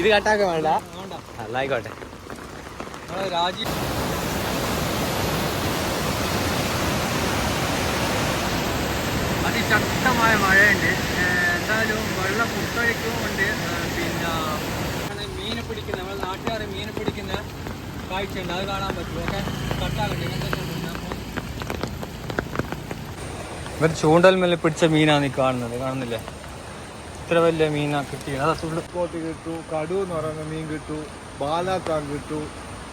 ഇത് കട്ടാക്ക വേണ്ട. നമ്മളെ രാജീവ് അതിശക്തമായ മഴയുണ്ട്. എന്തായാലും വെള്ളം കുത്തൊഴിക്കുമുണ്ട് പിന്നെ മീൻ മീനെ പിടിക്കുന്ന നമ്മൾ നാട്ടുകാർ മീൻ പിടിക്കുന്ന കാഴ്ചയുണ്ട് അത് കാണാൻ പറ്റും. ഓക്കെ? കട്ടാകട്ടെ ഇവർ ചൂണ്ടൽ മേലെ പിടിച്ച മീനാണ് ഈ കാണുന്നത്. കാണുന്നില്ലേ? ഇത്ര വലിയ മീനാ കിട്ടിയത്. അതാ കിട്ടു കടു എന്ന് പറയുന്ന മീൻ കിട്ടു ബാലാക്കാൻ കിട്ടു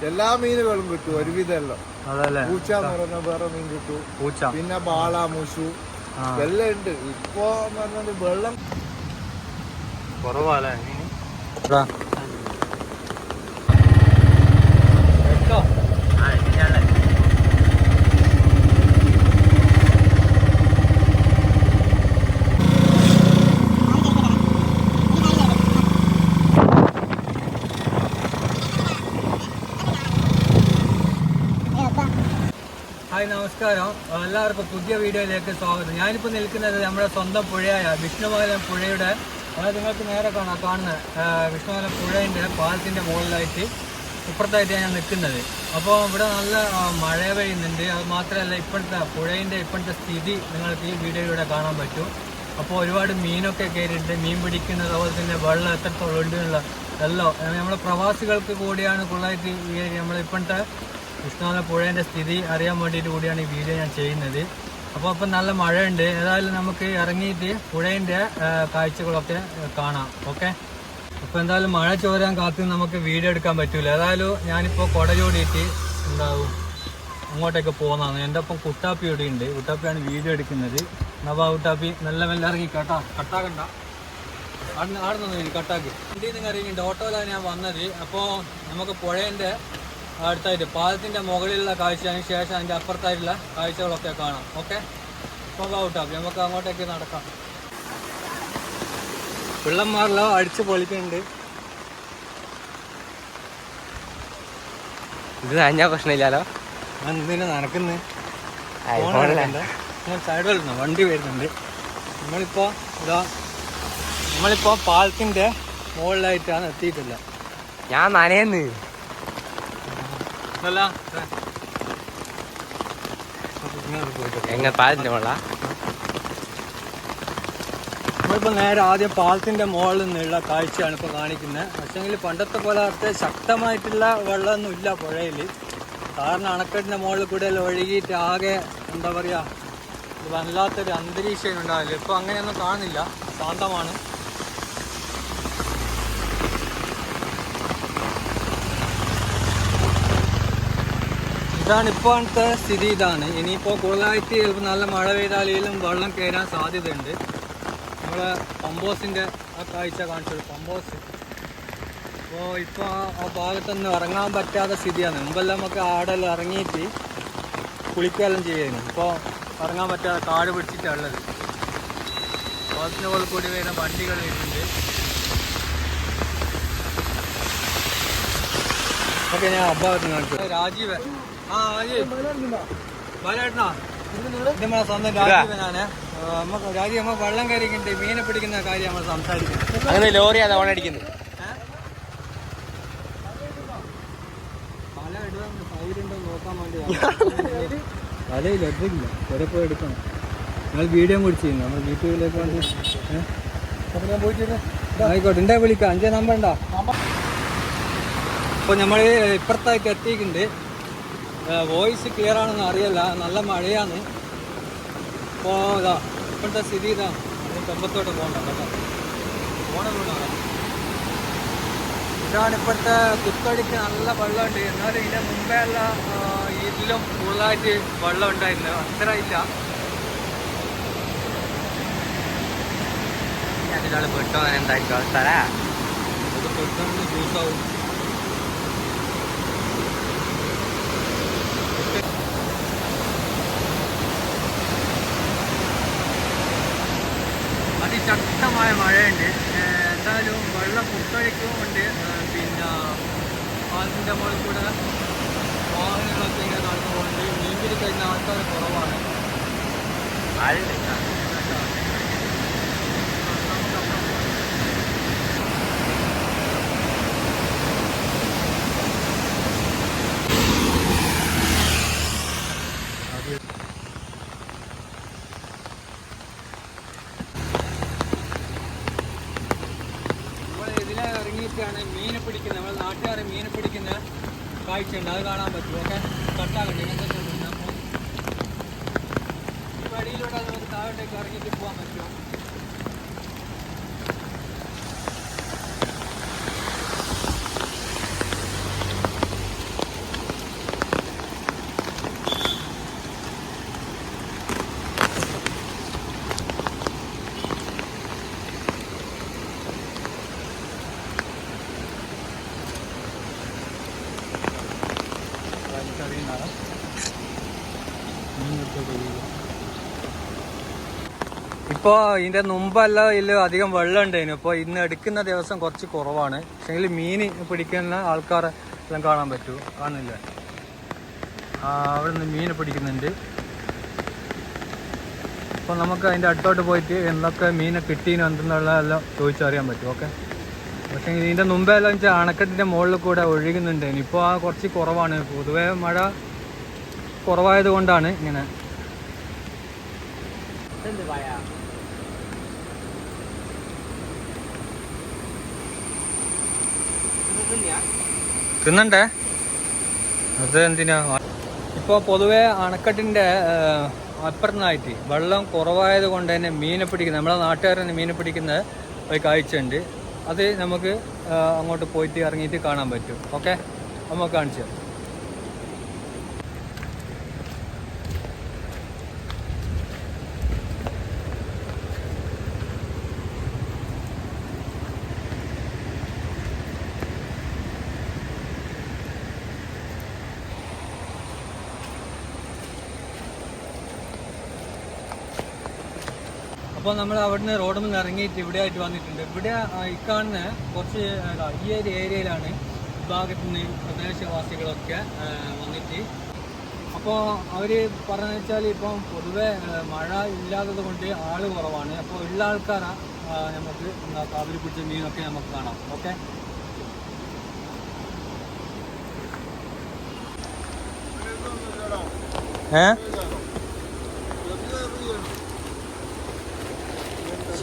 എല്ലാ മീനുകളും കിട്ടും ഒരുവിധം എല്ലാം അതല്ലേ? പൂച്ച എന്ന് പറയുന്ന വേറെ മീൻ കിട്ടു. പൂച്ച. പിന്നെ ബാള മുഷു. എല്ലാം ഉണ്ട്. ഇപ്പൊ എന്ന് പറഞ്ഞാൽ വെള്ളം കുറവാല്ലേ? നമസ്കാരം. എല്ലാവർക്കും പുതിയ വീഡിയോയിലേക്ക് സ്വാഗതം. ഞാനിപ്പോൾ നിൽക്കുന്നത് നമ്മുടെ സ്വന്തം പുഴയായ വിഷ്ണുമാലം പുഴയുടെ അതായത് നിങ്ങൾക്ക് നേരെ കാണാം കാണുന്നത് വിഷ്ണുമാലം പുഴേന്റെ പുഴയുടെ പാലത്തിന്റെ മുകളിലായിട്ട് ഇപ്പുറത്തായിട്ട് ഞാൻ നിൽക്കുന്നത്. അപ്പോൾ ഇവിടെ നല്ല മഴ പെയ്യുന്നുണ്ട്. അത് മാത്രമല്ല ഇപ്പോഴത്തെ പുഴയുടെ ഇപ്പോഴത്തെ സ്ഥിതി നിങ്ങൾക്ക് ഈ വീഡിയോയിലൂടെ കാണാൻ പറ്റും. അപ്പോൾ ഒരുപാട് മീനൊക്കെ കയറിയിട്ടുണ്ട്. മീൻ പിടിക്കുന്നത് അതുപോലെ തന്നെ വെള്ളം എത്രത്തോളം ഉണ്ട് എന്നുള്ള എല്ലാം. നമ്മളെ പ്രവാസികൾക്ക് കൂടിയാണ് കൂടുതലായിട്ട് നമ്മൾ ഇപ്പോഴത്തെ പുഴേന്റെ സ്ഥിതി അറിയാൻ വേണ്ടിയിട്ട് കൂടിയാണ് ഈ വീഡിയോ ഞാൻ ചെയ്യുന്നത്. അപ്പോൾ അപ്പം നല്ല മഴയുണ്ട്. ഏതായാലും നമുക്ക് ഇറങ്ങിയിട്ട് പുഴേന്റെ കാഴ്ചകളൊക്കെ കാണാം. ഓക്കെ? അപ്പോൾ എന്തായാലും മഴ ചോരാൻ കാത്ത് നമുക്ക് വീഡിയോ എടുക്കാൻ പറ്റൂല. ഏതായാലും ഞാനിപ്പോൾ കുട ചൂടിയിട്ട് എന്താവും അങ്ങോട്ടേക്ക് പോകുന്നതാണ്. എന്റെ ഒപ്പം കുട്ടാപ്പി ഇവിടെ ഉണ്ട് കുട്ടാപ്പിയാണ് വീഡിയോ എടുക്കുന്നത്. നവാ കുട്ടാപ്പി നല്ല മെല്ലെ ഇറങ്ങി. കേട്ടാ? കട്ടാക്കണ്ട. ആടുന്ന് ആടുന്നു കട്ടാക്കി. വണ്ടിയിൽ നിന്ന് ഇറങ്ങിയിട്ട് ഓട്ടോയിലാണ് ഞാൻ വന്നത്. അപ്പോൾ നമുക്ക് പുഴേന്റെ അടുത്തായിട്ട് പാലത്തിന്റെ മുകളിലുള്ള കാഴ്ച അതിന് ശേഷം അതിന്റെ അപ്പുറത്തായിട്ടുള്ള കാഴ്ചകളൊക്കെ കാണാം. ഓക്കെ പോകാം കുട്ടാപ്പി നമുക്ക് അങ്ങോട്ടേക്ക് നടക്കാം. പിള്ളന്മാരെല്ലാം അടിച്ച് പൊളിക്കുന്നുണ്ട്. ഇത് നനഞ്ഞാ പ്രശ്നമില്ലല്ലോ. എന്തിനാ നടക്കുന്നത് സൈഡ് വരുന്നു വണ്ടി വരുന്നുണ്ട്. നമ്മളിപ്പോ ഇതാ നമ്മളിപ്പോ പാലത്തിന്റെ മുകളിലായിട്ടാണ് എത്തിയിട്ടില്ല ഞാൻ നനയെന്ന്. അല്ല എങ്ങ പാലിന്റെ മുള്ള നമ്മളിപ്പോ നേരെ ആദ്യം പാലത്തിന്റെ മുകളിൽ നിന്നുള്ള കാഴ്ചയാണ് ഇപ്പൊ കാണിക്കുന്നത്. പക്ഷെങ്കിൽ പണ്ടത്തെ പോലെ അത്ര ശക്തമായിട്ടുള്ള വെള്ളമൊന്നും ഇല്ല പുഴയിൽ. കാരണം അണക്കെട്ടിന്റെ മുകളിൽ കൂടെ ഒഴുകിയിട്ട് ആകെ എന്താ പറയാ വല്ലാത്തൊരു അന്തരീക്ഷം ഉണ്ടാവില്ല ഇപ്പൊ അങ്ങനെയൊന്നും കാണുന്നില്ല. ശാന്തമാണ്. ഇതാണ് ഇപ്പോഴത്തെ സ്ഥിതി ഇതാണ് ഇനിയിപ്പോൾ കൂടുതലായിട്ട് ചിലപ്പോൾ നല്ല മഴ പെയ്താലും വെള്ളം കയറാൻ സാധ്യതയുണ്ട്. നമ്മളെ പമ്പോസിന്റെ ആ കാഴ്ച കാണിച്ചത് പമ്പോസ്. അപ്പോൾ ഇപ്പോൾ ആ ഭാഗത്തൊന്നും ഇറങ്ങാൻ പറ്റാത്ത സ്ഥിതിയാണ്. മുമ്പെല്ലാം നമുക്ക് ആടെല്ലാം ഇറങ്ങിയിട്ട് കുളിക്കുകയെല്ലാം ചെയ്യുന്നു ഇപ്പോൾ ഇറങ്ങാൻ പറ്റാതെ കാട് പിടിച്ചിട്ടുള്ളത് പാലത്തിന്റെ മുകളിൽ കൂടി വരുന്ന വണ്ടികൾ വരുന്നുണ്ട്. ഓക്കെ ഞാൻ അബ്ബാ കാണിച്ചു രാജീവ് നമ്മളെ സ്വന്തം രാജീവനാണ്. നമുക്ക് രാജീവ് നമ്മൾ വെള്ളം കയറിക്കുന്നുണ്ട് മീനെ പിടിക്കുന്ന കാര്യം നമ്മൾ സംസാരിക്കുന്നത് അങ്ങനെ ലോറി അത് ഓണടിക്കുന്നത് പല നോക്കാൻ വേണ്ടി എടുക്കില്ല എടുക്കണം. വീഡിയോ കൂടി ചെയ്യുന്നു നമ്മൾ യൂട്യൂബിലേക്ക് വേണ്ടി ആയിക്കോട്ടെ എന്താ വിളിക്കാം. അഞ്ചേ നമ്പർ ഉണ്ടോ അപ്പോൾ നമ്മൾ ഇപ്പുറത്തായിട്ട് എത്തിയിട്ടുണ്ട്. വോയിസ് ക്ലിയർ ആണെന്ന് അറിയില്ല. നല്ല മഴയാണ്. അപ്പോൾ ഇതാ ഇപ്പോഴത്തെ സ്ഥിതി ഇതാ. കൊമ്പത്തോട്ട് പോകണ്ട കേട്ടോ. ഇതാണ് ഇപ്പോഴത്തെ കുത്തടിക്ക് നല്ല വെള്ളമുണ്ട്. എന്നാലും ഇതിന്റെ മുമ്പേ ഉള്ള ആ, ഇതിലും കൂടുതലായിട്ട് വെള്ളം ഉണ്ടായിരുന്നു അത്ര ഇല്ല. അതിലൊരാൾ പെട്ടോ അങ്ങനെ എന്തായിരിക്കും അവസ്ഥ അത് പെട്ടെന്ന് ജ്യൂസാവും അതിശക്തമായ മഴയുണ്ട്. എന്തായാലും വെള്ളം കുത്തൊഴിക്കുമുണ്ട് ഏഹ് പിന്നെ പാലത്തിന്റെ മുകളിൽ കൂടെ വാഹനങ്ങളൊക്കെ ഇങ്ങനെ നടന്നു പോകുന്നുണ്ട് മീൻപിടി കഴിഞ്ഞ ആൾക്കാർ കുറവാണ്. ആളുണ്ട് ഇവിടെയൊക്കെയാണ് മീനെ പിടിക്കുന്നത് നമ്മൾ നാട്ടുകാർ മീനെ പിടിക്കുന്ന കാഴ്ചയുണ്ട് അത് കാണാൻ പറ്റും ഓക്കെ കട്ടാകട്ടെ ഇങ്ങനത്തെ ഉണ്ട്. അപ്പോൾ ഈ വഴിയിലൂടെ നമുക്ക് താഴോട്ടേക്ക് ഇറങ്ങിയിട്ട് പോകാൻ പറ്റുമോ ഇപ്പോൾ ഇതിന്റെ മുമ്പല്ല ഇതിൽ അധികം വെള്ളം ഉണ്ടായിരുന്നു ഇപ്പോൾ ഇന്ന് എടുക്കുന്ന ദിവസം കുറച്ച് കുറവാണ്. പക്ഷേങ്കിൽ മീൻ പിടിക്കുന്ന ആൾക്കാരെ എല്ലാം കാണാൻ പറ്റൂ. കാണുന്നില്ല? ആ, അവിടെ നിന്ന് മീൻ പിടിക്കുന്നുണ്ട്. അപ്പോൾ നമുക്ക് അതിന്റെ അടുത്തോട്ട് പോയിട്ട് എന്തൊക്കെ മീനെ കിട്ടീനോ എന്തെന്നുള്ളതെല്ലാം ചോദിച്ചറിയാൻ പറ്റും. ഓക്കെ? പക്ഷേ ഇതിന്റെ മുമ്പേ എല്ലാം വെച്ചാൽ അണക്കെട്ടിന്റെ മുകളിൽ കൂടെ ഒഴുകുന്നുണ്ട്. ഇപ്പോൾ ആ കുറച്ച് കുറവാണ്. പൊതുവേ മഴ കുറവായത് കൊണ്ടാണ് ഇങ്ങനെ. തിന്നണ്ടേ? അത് എന്തിനാ? ഇപ്പോൾ പൊതുവെ അണക്കെട്ടിന്റെ അപ്പുറത്തുനിന്നായിട്ട് വെള്ളം കുറവായത് കൊണ്ട് തന്നെ മീനെ പിടിക്കുന്ന നമ്മളെ നാട്ടുകാർ തന്നെ മീനെ പിടിക്കുന്ന ഒരു കാഴ്ചയുണ്ട്. അത് നമുക്ക് അങ്ങോട്ട് പോയിട്ട് ഇറങ്ങിയിട്ട് കാണാൻ പറ്റും. ഓക്കെ? നമുക്ക് കാണിച്ചു അപ്പോൾ നമ്മൾ അവിടുന്ന് റോഡിൽ നിന്ന് ഇറങ്ങിയിട്ട് ഇവിടെ ആയിട്ട് വന്നിട്ടുണ്ട്. ഇവിടെ ഈ കാണുന്ന കുറച്ച് ഈ ഒരു ഏരിയയിലാണ് ഈ ഭാഗത്തു നിന്ന് പ്രദേശവാസികളൊക്കെ വന്നിട്ട്. അപ്പോൾ അവർ പറഞ്ഞു വെച്ചാൽ ഇപ്പം പൊതുവെ മഴ ഇല്ലാത്തത് കൊണ്ട് ആൾ കുറവാണ്. അപ്പോൾ ഉള്ള ആൾക്കാരാണ് നമുക്ക് എന്താ കാവിൽ പിടിച്ച മീനൊക്കെ നമുക്ക് കാണാം. ഓക്കെ? ഏ?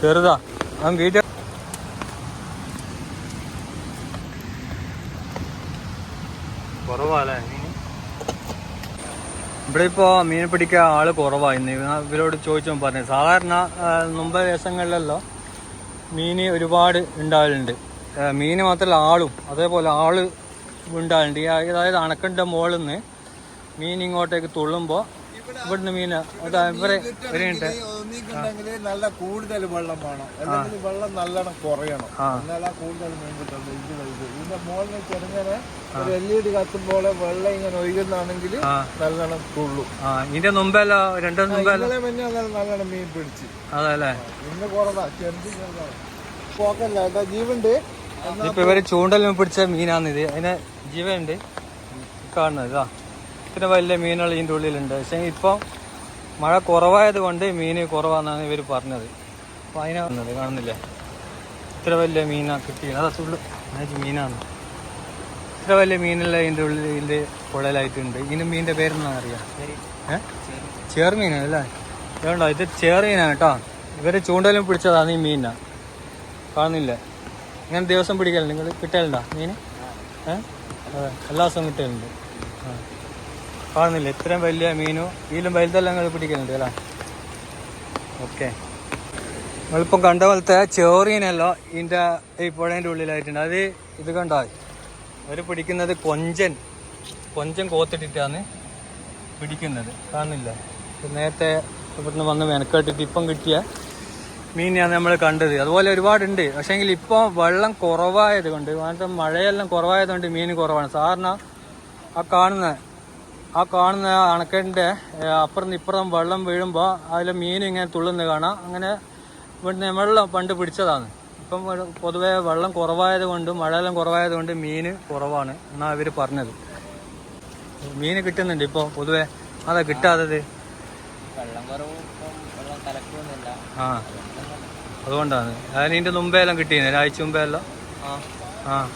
ചെറുതാ. അവൻ വീട്ടിൽ കുറവാല്ലേ? ഇവിടെ ഇപ്പോൾ മീൻ പിടിക്കാൻ ആൾ കുറവാ ഇന്ന്. ഇവ- ഇവരോട് ചോദിച്ചു പറഞ്ഞു. സാധാരണ മുമ്പ് ദിവസങ്ങളിലല്ലോ മീൻ ഒരുപാട് ഉണ്ടാവലുണ്ട്. മീൻ മീന് മാത്രമല്ല ആളും. അതേപോലെ ആൾ ഉണ്ടാവലുണ്ട്. ഈ അതായത് അണക്കണ്ട മുകളിൽ നിന്ന് മീൻ ഇങ്ങോട്ടേക്ക് തുള്ളുമ്പോൾ ഇവിടുന്ന് മീന് ഇവരെ വരെയുണ്ട് നല്ല കൂടുതൽ വെള്ളം വേണം. അല്ലെങ്കിൽ വെള്ളം നല്ലോണം കുറയണം. എന്നാലാ കൂടുതൽ മീൻ കിട്ടുള്ളൂ ഇത് വലുത്. ഇതിന്റെ മുകളിൽ ചെറുങ്ങനെ ഒരു എൽ ഇ ഡി കത്തുമ്പോൾ വെള്ളം ഇങ്ങനെ ഒഴുകുന്നാണെങ്കിൽ നല്ലോണം തുള്ളു ഇതിന്റെ മുമ്പല്ല രണ്ടു മുമ്പല്ല? പിന്നെ നല്ലോണം മീൻ പിടിച്ച്. അതല്ലേ? ഇന്ന് കുറവാ. ചെറുത് ചെറുതാണ്. പോക്കല്ല കേട്ടോ ജീവുണ്ട് ഇപ്പൊ ഇവർ ചൂണ്ടലും പിടിച്ച മീനാണ് ഇത്. അതിന് ജീവനുണ്ട്. കാണുന്നത് ഇതാ. ഇത്ര വലിയ മീനുകൾ ഇതിന്റെ ഉള്ളിലുണ്ട്. പക്ഷേ ഇപ്പം മഴ കുറവായത് കൊണ്ട് മീൻ കുറവാന്നാണ് ഇവർ പറഞ്ഞത്. അപ്പോൾ അതിനെ വന്നത്. കാണുന്നില്ലേ? ഇത്ര വലിയ മീനാണ് കിട്ടിയത്. അതാ തുള്ളു മീനാണ്. ഇത്ര വലിയ മീനെല്ലാം ഇതിന്റെ ഉള്ളിൽ ഇതിന്റെ കുഴലായിട്ടുണ്ട്. ഇതിന് മീനിന്റെ പേരെന്നാ അറിയാം? ഏഹ് ചേർമീനാണ് അല്ലേ? ഇതുണ്ടോ? ഇത് ചേർമീനാണ് കേട്ടോ. ഇവർ ചൂണ്ടലും പിടിച്ചതാണ് ഈ മീനാ കാണുന്നില്ലേ? ഇങ്ങനെ ദിവസം പിടിക്കലുണ്ട്. നിങ്ങൾ കിട്ടലുണ്ടോ മീൻ ഏഹ് അതെ. എല്ലാ ദിവസവും കിട്ടലുണ്ട്. ആ. കാണുന്നില്ല. ഇത്രയും വലിയ മീനു ഇതിലും വലുതെല്ലാം നിങ്ങൾ പിടിക്കുന്നുണ്ട് അല്ലേ? ഓക്കെ. നിങ്ങളിപ്പം കണ്ട പോലത്തെ ചോറീനല്ലോ ഇതിന്റെ ഈ പുഴേന്റെ ഉള്ളിലായിട്ടുണ്ട്. അത് ഇത് കണ്ടോ? അവർ പിടിക്കുന്നത് കൊഞ്ചൻ. കൊഞ്ചൻ കോത്തിട്ടിട്ടാണ് പിടിക്കുന്നത്. കാണുന്നില്ല? നേരത്തെ ഇവിടുന്ന് വന്ന് മെനക്കെട്ടിട്ട് ഇപ്പം കിട്ടിയ മീനെയാണ് നമ്മൾ കണ്ടത്. അതുപോലെ ഒരുപാടുണ്ട്. പക്ഷേങ്കിൽ ഇപ്പോൾ വെള്ളം കുറവായത് കൊണ്ട് മഴയെല്ലാം കുറവായത് കൊണ്ട് മീൻ കുറവാണ്. സാറിന് ആ കാണുന്ന ആ കാണുന്ന അണക്കെട്ടിന്റെ അപ്പുറം ഇപ്പുറം വെള്ളം വീഴുമ്പോൾ അതിൽ മീൻ ഇങ്ങനെ തുള്ളുന്നത് കാണാം. അങ്ങനെ ഇവിടുന്ന് വെള്ളം പണ്ട് പിടിച്ചതാണ്. ഇപ്പം പൊതുവേ വെള്ളം കുറവായത് കൊണ്ടും മഴയെല്ലാം കുറവായത് കൊണ്ട് മീൻ കുറവാണ് എന്നാണ് ഇവർ പറഞ്ഞത്. മീൻ കിട്ടുന്നുണ്ട് ഇപ്പോൾ പൊതുവേ. അതാ കിട്ടാത്തത്. ആ. അതുകൊണ്ടാണ്. അതിന് ഇതിന്റെ മുമ്പേ എല്ലാം കിട്ടിയിരുന്നു ഒരാഴ്ച മുമ്പേ എല്ലാം? ആ.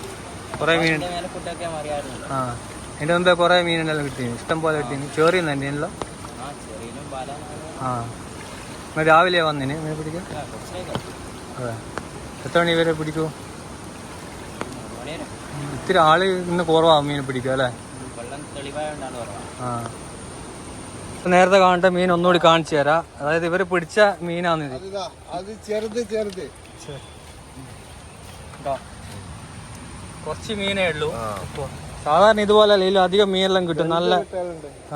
കുറേ മീൻ. ആ. അതിന്റെ മുമ്പേ കുറേ മീനെല്ലാം കിട്ടിയിരുന്നു ഇഷ്ടം പോലെ കിട്ടിയിരുന്നു ചോറിയും തന്നെ എല്ലാം ആ. നിങ്ങൾ രാവിലെ വന്നിന്. മീനെ പിടിക്കാൻ? അതെ. എത്ര മണി വരെ പിടിക്കൂ? ഇത്തിരി ആൾ ഇന്ന് കുറവാണ് മീൻ പിടിക്കുക അല്ലേ? ആ. നേരത്തെ കാണട്ടെ മീൻ ഒന്നുകൂടി കാണിച്ചു തരാം. അതായത് ഇവർ പിടിച്ച മീനാണ് ഇത്. അത് ചെറുത് ചെറുത്. ഇതാ. കുറച്ച് മീനേ ഉള്ളൂ. സാധാരണ ഇതുപോലെ അല്ല അധികം മീനെല്ലാം കിട്ടും. നല്ല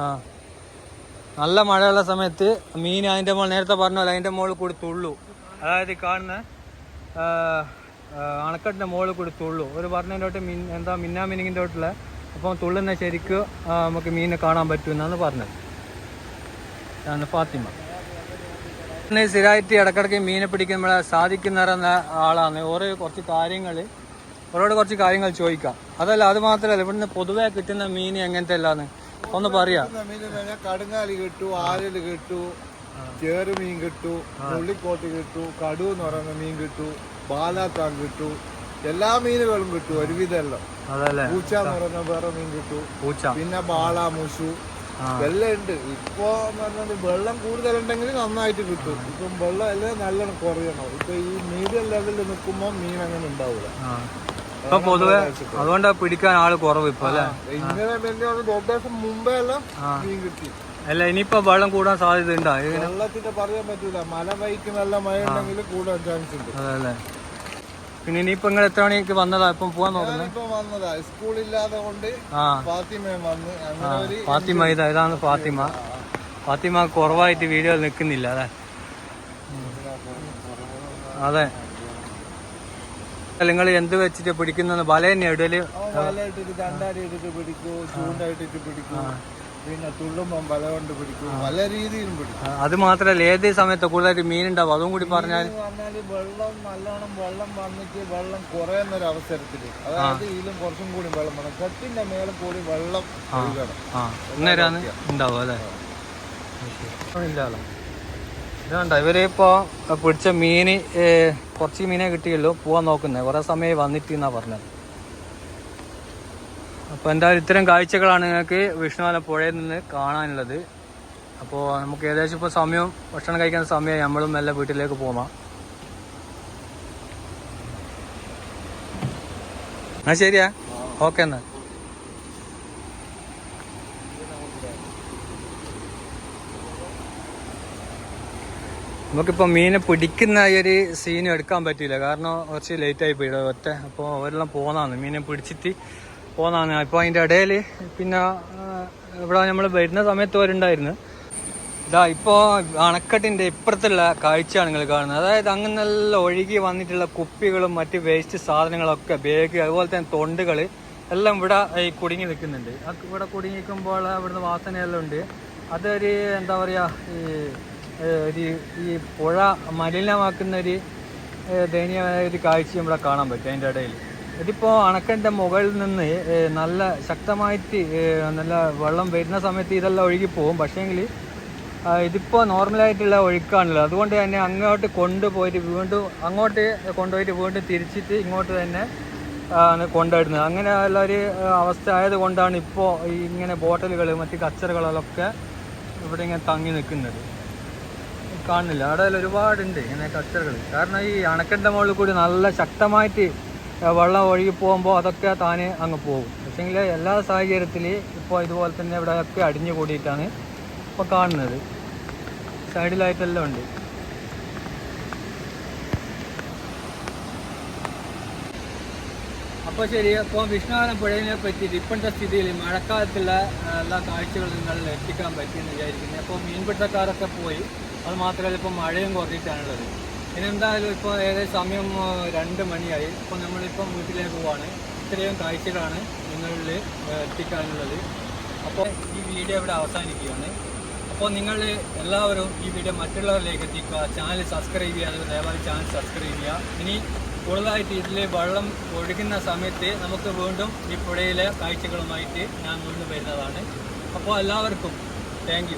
ആ. നല്ല മഴയുള്ള സമയത്ത് മീൻ അതിന്റെ മോൾ നേരത്തെ പറഞ്ഞ പോലെ അതിന്റെ മുകളിൽ കൂടി തുള്ളു. അതായത് കാണുന്ന അണക്കെട്ടിന്റെ മുകളിൽ കൂടി തുള്ളു. ഒരു പറഞ്ഞതിന്റെ തൊട്ട് മീൻ എന്താ മിന്നാ മീനിങ്ങിന്റെ തൊട്ടില്ല അപ്പം തുള്ളുന്ന ശരിക്ക് നമുക്ക് മീനിനെ കാണാൻ പറ്റും എന്നാണ് പറഞ്ഞത്. ആണ് ഫാത്തിമ. പിന്നെ സ്ഥിരമായിട്ട് ഇടക്കിടക്ക് മീനെ പിടിക്കുമ്പോൾ സാധിക്കുന്ന ആളാണ്. ഓരോ കുറച്ച് കാര്യങ്ങൾ അവരോട് കുറച്ച് കാര്യങ്ങൾ ചോദിക്കാം. അതല്ല അത് മാത്രമല്ല ഇവിടുന്ന് പൊതുവെ കിട്ടുന്ന മീൻ എങ്ങനത്തെ അല്ലാന്ന് ഒന്ന് പറയാ. കടുങ്ങാലി കിട്ടു ആരൽ കിട്ടു ചേറ് മീൻ കിട്ടു പുള്ളിക്കോട്ട് കിട്ടു കടു എന്ന് പറയുന്ന മീൻ കിട്ടു ബാലാത്താൻ കിട്ടു എല്ലാ മീനുകളും കിട്ടും ഒരുവിധം എല്ലാം അതല്ലേ? പൂച്ച എന്ന് പറയുന്ന വേറെ മീൻ കിട്ടു. പൂച്ച. പിന്നെ ബാള മുഷു. വെള്ളം ഉണ്ട്. ഇപ്പൊ എന്ന് പറഞ്ഞാൽ വെള്ളം കൂടുതലുണ്ടെങ്കിൽ നന്നായിട്ട് കിട്ടും. ഇപ്പം വെള്ളം എല്ലാം നല്ലോണം കുറയണം. ഇപ്പൊ ഈ മീഡിയം ലെവലിൽ നിൽക്കുമ്പോൾ മീൻ അങ്ങനെ ഉണ്ടാവില്ല. ഇപ്പൊ പൊതുവെ അതുകൊണ്ട് പിടിക്കാൻ ആൾ കുറവ് ഇപ്പൊ അല്ലെ? മുമ്പേ എല്ലാം. മീൻ കിട്ടി. അല്ല ഇനിയിപ്പോ വെള്ളം കൂടാൻ സാധ്യത ഉണ്ടോ വെള്ളത്തിന്റെ പറയാൻ പറ്റൂല. മല വൈക്ക് നല്ല മഴ ഉണ്ടെങ്കിൽ കൂടാൻ ചാൻസ് ഉണ്ട്. അതല്ലേ പിന്നെ ഇനിയിപ്പോ നിങ്ങൾ എത്ര മണിക്ക് വന്നതാ? ഇപ്പം പോവാൻ നോക്കുന്നത് സ്കൂളില്ലാതെ കൊണ്ട് ഫാത്തിമ ഇതാ ഇതാണ് ഫാത്തിമ. ഫാത്തിമ കുറവായിട്ട് വീഡിയോ നിൽക്കുന്നില്ല അതെ അതെ. നിങ്ങൾ എന്ത് വെച്ചിട്ട് പിടിക്കുന്ന തന്നെ ഇടൽ. പിടിക്കൂ പിന്നെ തുള്ളുമ്പം വല കൊണ്ട് പിടിക്കും. പല രീതിയിലും പിടിക്കും. അത് മാത്രല്ല ഏത് സമയത്ത് കൂടുതലായിട്ട് മീൻ ഉണ്ടാവും അതും കൂടി പറഞ്ഞാൽ. വെള്ളം നല്ലോണം വെള്ളം വന്നിട്ട് വെള്ളം കുറയുന്ന ഒരു അവസരത്തിൽ. അതായത് ഇതിലും കുറച്ചും കൂടി വെള്ളം വേണം. കെട്ടിന്റെ മേലെ കൂടി വെള്ളം ഒഴുകണം. ഉണ്ടാവും അല്ലേ? ഇല്ലല്ലോ ഇതുണ്ട ഇപ്പോ പിടിച്ച ഏ, കുറച്ച് മീനെ കിട്ടിയുള്ളൂ. പോവാൻ നോക്കുന്നത് കുറേ സമയം വന്നിട്ട് എന്നാ പറഞ്ഞത്. അപ്പോൾ എന്തായാലും ഇത്തരം കാഴ്ചകളാണ് നിങ്ങൾക്ക് വിഷ്ണുവല പുഴയിൽ നിന്ന് കാണാനുള്ളത്. അപ്പോൾ നമുക്ക് ഏകദേശം ഇപ്പോൾ സമയം ഭക്ഷണം കഴിക്കുന്ന സമയം നമ്മളും മെല്ലെ വീട്ടിലേക്ക് പോകാം എന്നാ ശരിയാ. ഓക്കെ എന്നാ. നമുക്കിപ്പോൾ മീനെ പിടിക്കുന്ന ഈ ഒരു സീനും എടുക്കാൻ പറ്റില്ല കാരണം കുറച്ച് ലേറ്റ് ആയി പോയി. ഒറ്റ അപ്പോൾ അവരെല്ലാം പോകുന്നതാണ് മീനെ പിടിച്ചിട്ട് പോകുന്നതാണ് അപ്പോൾ അതിന്റെ ഇടയിൽ പിന്നെ ഇവിടെ നമ്മൾ വരുന്ന സമയത്ത് അവരുണ്ടായിരുന്നു. ഇതാ ഇപ്പോൾ അണക്കെട്ടിന്റെ ഇപ്പുറത്തുള്ള കാഴ്ചയാണ് നിങ്ങൾ കാണുന്നത്. അതായത് അങ്ങനെല്ലാം ഒഴുകി വന്നിട്ടുള്ള കുപ്പികളും മറ്റ് വേസ്റ്റ് സാധനങ്ങളൊക്കെ ബാഗ് അതുപോലെ തന്നെ തൊണ്ടുകൾ എല്ലാം ഇവിടെ ഈ കുടുങ്ങി നിൽക്കുന്നുണ്ട്. ഇവിടെ കുടുങ്ങി നിൽക്കുമ്പോൾ അവിടുന്ന് വാസനയെല്ലാം ഉണ്ട്. അതൊരു എന്താ പറയുക ഈ ഒരു ഈ പുഴ മലിനമാക്കുന്ന ഒരു ദയനീയമായ ഒരു കാഴ്ച ഇവിടെ കാണാൻ പറ്റും അതിന്റെ ഇടയിൽ. ഇതിപ്പോൾ അണക്കന്റെ മുകളിൽ നിന്ന് നല്ല ശക്തമായിട്ട് നല്ല വെള്ളം വരുന്ന സമയത്ത് ഇതെല്ലാം ഒഴുകിപ്പോവും പോകും. പക്ഷേങ്കിൽ ഇതിപ്പോൾ നോർമലായിട്ടുള്ള ഒഴുക്കാണല്ലോ. അതുകൊണ്ട് തന്നെ അങ്ങോട്ട് കൊണ്ടുപോയിട്ട് വീണ്ടും അങ്ങോട്ട് കൊണ്ടുപോയിട്ട് വീണ്ടും തിരിച്ചിട്ട് ഇങ്ങോട്ട് തന്നെ ആണ് കൊണ്ടുവരുന്നത്. അങ്ങനെ ഉള്ള ഒരു അവസ്ഥ ആയതുകൊണ്ടാണ് ഇപ്പോൾ ഇങ്ങനെ ബോട്ടലുകൾ മറ്റ് കച്ചറുകളൊക്കെ ഇവിടെ ഇങ്ങനെ തങ്ങി നിൽക്കുന്നത്. കാണുന്നില്ല. അവിടെ ഒരുപാടുണ്ട് ഇങ്ങനെ കച്ചറുകൾ. കാരണം ഈ അണക്കെട്ടിന്റെ മുകളിൽ കൂടി നല്ല ശക്തമായിട്ട് വെള്ളം ഒഴുകി പോകുമ്പോൾ അതൊക്കെ താനെ അങ്ങ് പോകും. പക്ഷേങ്കിൽ എല്ലാ സാഹചര്യത്തിൽ ഇപ്പോൾ ഇതുപോലെ തന്നെ ഇവിടെയൊക്കെ അടിഞ്ഞു കൂടിയിട്ടാണ് ഇപ്പോൾ കാണുന്നത്. സൈഡിലായിട്ടെല്ലാം ഉണ്ട്. അപ്പോൾ ശരി അപ്പോൾ വിഷ്ണുവാനം പുഴയിനെ പറ്റിയിട്ട് ഇപ്പോഴത്തെ സ്ഥിതിയിൽ മഴക്കാലത്തുള്ള എല്ലാ കാഴ്ചകളും നിങ്ങളിൽ എത്തിക്കാൻ പറ്റിയെന്ന് വിചാരിക്കുന്നത് അപ്പോൾ മീൻപിടുത്തക്കാരൊക്കെ പോയി. അത് മാത്രമല്ല ഇപ്പോൾ മഴയും കുറഞ്ഞിട്ടാണുള്ളത്. ഇനി എന്തായാലും ഇപ്പോൾ ഏകദേശം സമയം രണ്ട് മണിയായി. അപ്പോൾ നമ്മളിപ്പം വീട്ടിലേക്ക് പോവാണ്. ഇത്രയും കാഴ്ചകളാണ് നിങ്ങളിൽ എത്തിക്കാനുള്ളത്. അപ്പോൾ ഈ വീഡിയോ ഇവിടെ അവസാനിക്കുകയാണ്. അപ്പോൾ നിങ്ങൾ എല്ലാവരും ഈ വീഡിയോ മറ്റുള്ളവരിലേക്ക് എത്തിക്കുക. ചാനൽ സബ്സ്ക്രൈബ് ചെയ്യാതെ ദയവായി ചാനൽ സബ്സ്ക്രൈബ് ചെയ്യുക. ഇനി കൂടുതലായിട്ട് ഇതിൽ വെള്ളം ഒഴുകുന്ന സമയത്ത് നമുക്ക് വീണ്ടും ഈ പുഴയിലെ കാഴ്ചകളുമായിട്ട് ഞാൻ വീണ്ടും വരുന്നതാണ്. അപ്പോൾ എല്ലാവർക്കും താങ്ക്